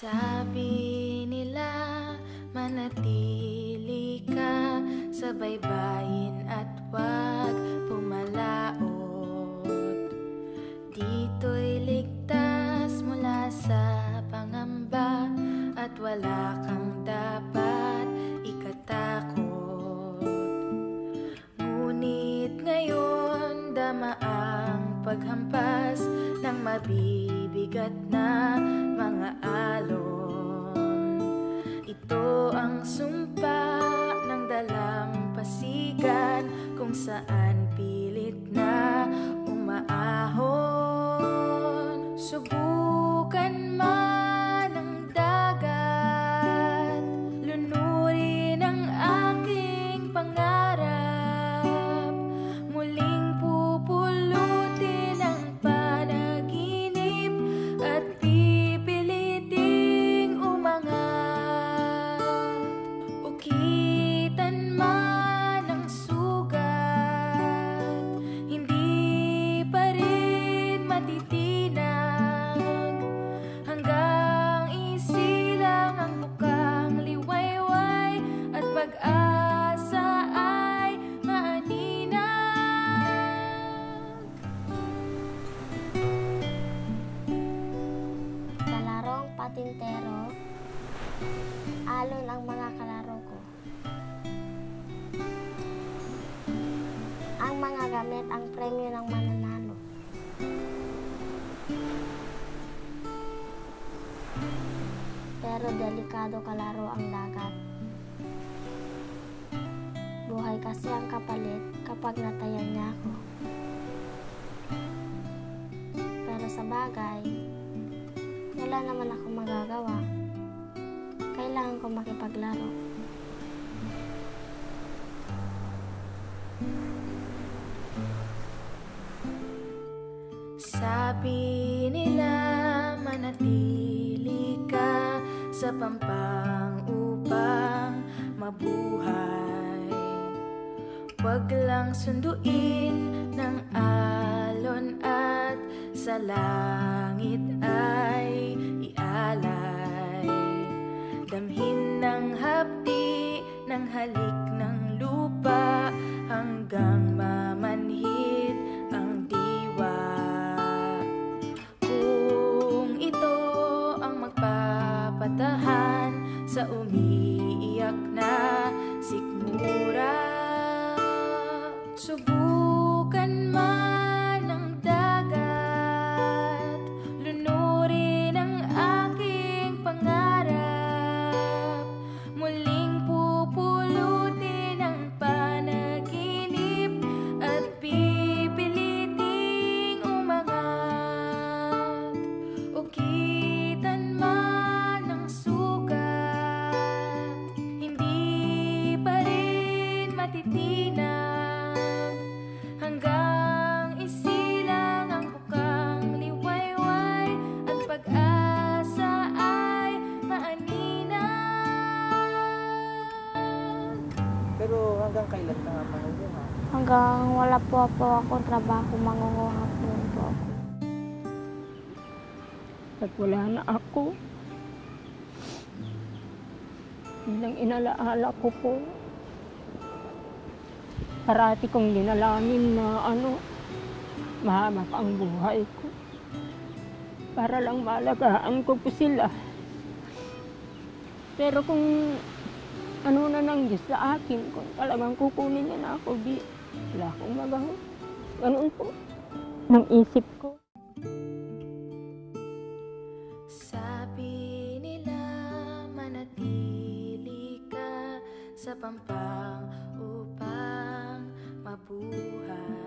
Sabi nila manatili ka sa baybayin at wag pumalaot. Dito'y ligtas mula sa pangamba at wala kang dapat ikatakot. Ngunit ngayon dama ang paghampas ng mabibigat na mga alon. Ito ang sumpa ng dalampasigan kung saan patintero, alon ang mga kalaro ko. Ang mga gamit ang premyo ng mananalo. Pero delikado kalaro ang dagat. Buhay kasi ang kapalit kapag natayan niya ako. Pero sa bagay, wala naman ako magagawa. Kailangan ko makipaglaro. Sabi nila manatili ka sa pampang upang mabuhay Huwag lang sunduin ng at sa langit ay ialay. Damhin ng hapdi ng halik ng lupa hanggang mamanhid ang diwa. Kung ito ang magpapatahan sa umiiyak hanggang kailan ka nga mangunguha? Hanggang wala po po akong trabaho, mangunguha po po ako. At wala na ako. Yun ang inalaala ko po. Parati kong dinalangin na ano, mahaba pa ang buhay ko. Para lang malagaan ko po sila. Pero kung ano na nang Diyos sa akin, kung talagang kukunin niya na ako, di wala akong magawa. Ganun po. Nang isip ko. Sabi nila manatili ka sa pampang upang mabuhay